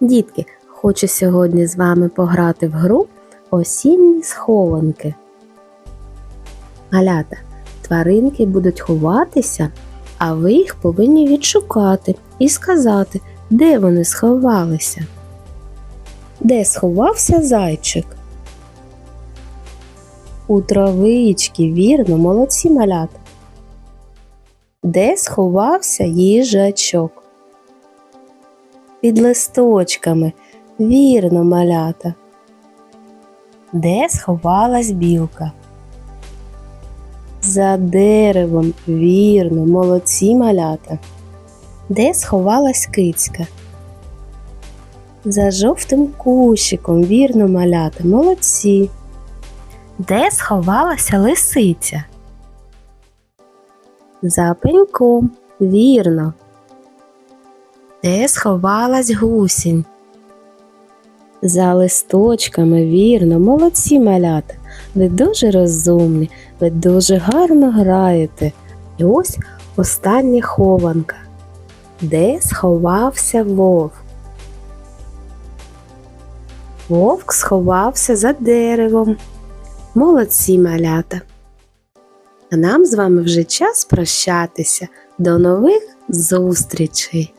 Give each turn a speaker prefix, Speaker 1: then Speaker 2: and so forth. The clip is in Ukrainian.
Speaker 1: Дітки, хочу сьогодні з вами пограти в гру осінні схованки. Малята, тваринки будуть ховатися, а ви їх повинні відшукати і сказати, де вони сховалися. Де сховався зайчик? У травички, вірно, молодці малята. Де сховався їжачок? Під листочками, вірно, малята. Де сховалась білка? За деревом, вірно, молодці малята. Де сховалась кицька? За жовтим кущиком, вірно, малята, молодці. Де сховалася лисиця? За пеньком, вірно. Де сховалась гусінь? За листочками, вірно, молодці малята. Ви дуже розумні, ви дуже гарно граєте. І ось остання хованка. Де сховався вовк? Вовк сховався за деревом. Молодці малята. А нам з вами вже час прощатися. До нових зустрічей!